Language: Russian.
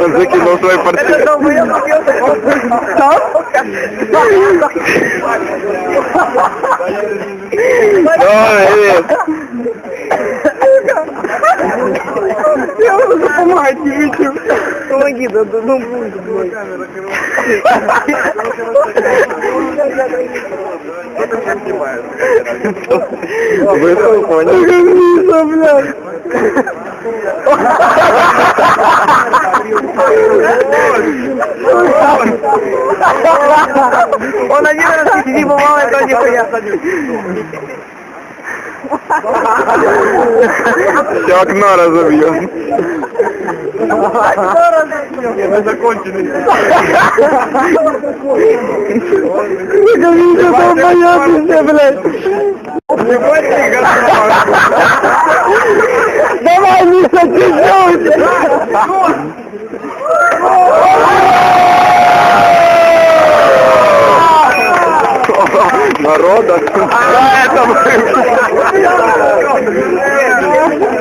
Он закинул свой портфель. Давай, привет. Я буду помогать, не видел. Помоги, да, да, ну, Буду, блядь. Вышел, понял. Говница, блядь. Он один раз не бывал, это нихуя. Все окно разобьем. Мы закончили. Говница, там понятно, блядь. Давай, Миша, чуть-чуть! Народа. А, это мы.